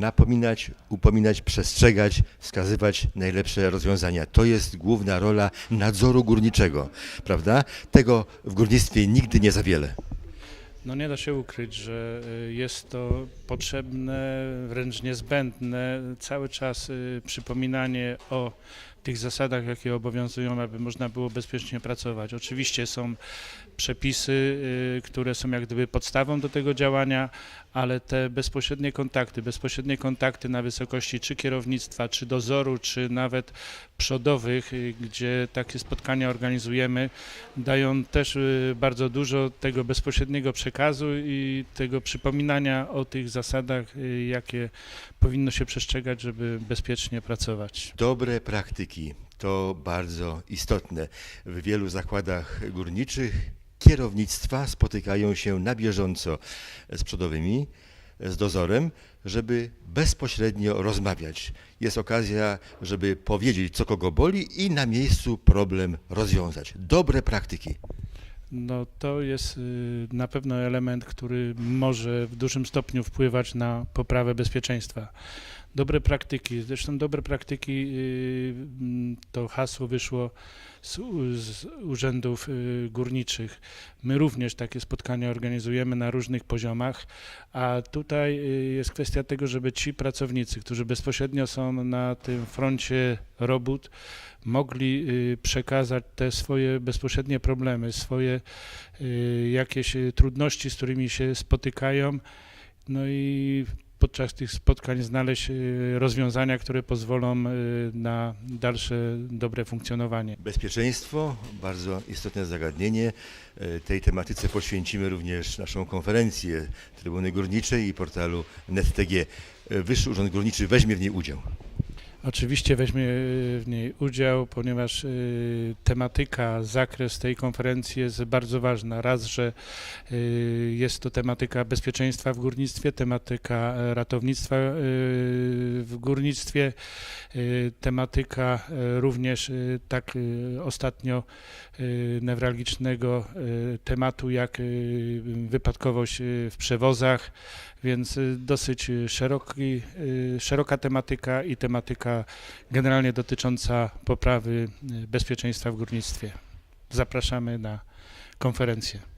napominać, upominać, przestrzegać, wskazywać najlepsze rozwiązania. To jest główna rola nadzoru górniczego, prawda? Tego w górnictwie nigdy nie za wiele. No nie da się ukryć, że y, jest to potrzebne, wręcz niezbędne, cały czas y, przypominanie o tych zasadach, jakie obowiązują, aby można było bezpiecznie pracować. Oczywiście są przepisy, y, które są jak gdyby podstawą do tego działania, ale te bezpośrednie kontakty, bezpośrednie kontakty na wysokości czy kierownictwa, czy dozoru, czy nawet przodowych, y, gdzie takie spotkania organizujemy, dają też y, bardzo dużo tego bezpośredniego przekazu i tego przypominania o tych zasadach, jakie powinno się przestrzegać, żeby bezpiecznie pracować. Dobre praktyki to bardzo istotne. W wielu zakładach górniczych kierownictwa spotykają się na bieżąco z przodowymi, z dozorem, żeby bezpośrednio rozmawiać. Jest okazja, żeby powiedzieć, co kogo boli i na miejscu problem rozwiązać. Dobre praktyki. No to jest y, na pewno element, który może w dużym stopniu wpływać na poprawę bezpieczeństwa. Dobre praktyki, zresztą dobre praktyki y, to hasło wyszło z, z urzędów y, górniczych. My również takie spotkania organizujemy na różnych poziomach, a tutaj y, jest kwestia tego, żeby ci pracownicy, którzy bezpośrednio są na tym froncie robót, mogli przekazać te swoje bezpośrednie problemy, swoje jakieś trudności, z którymi się spotykają, no i podczas tych spotkań znaleźć y, rozwiązania, które pozwolą y, na dalsze dobre funkcjonowanie. Bezpieczeństwo, bardzo istotne zagadnienie. E, Tej tematyce poświęcimy również naszą konferencję Trybuny Górniczej i portalu NetTG. Wyższy Urząd Górniczy weźmie w niej udział. Oczywiście weźmie y, w niej udział, ponieważ y, tematyka, zakres tej konferencji jest bardzo ważna. Raz, że y, jest to tematyka bezpieczeństwa w górnictwie, tematyka e, ratownictwa w górnictwie, tematyka y, również tak ostatnio newralgicznego tematu jak wypadkowość w przewozach, więc dosyć szeroki, szeroka tematyka i tematyka generalnie dotycząca poprawy y, bezpieczeństwa w górnictwie. Zapraszamy na konferencję.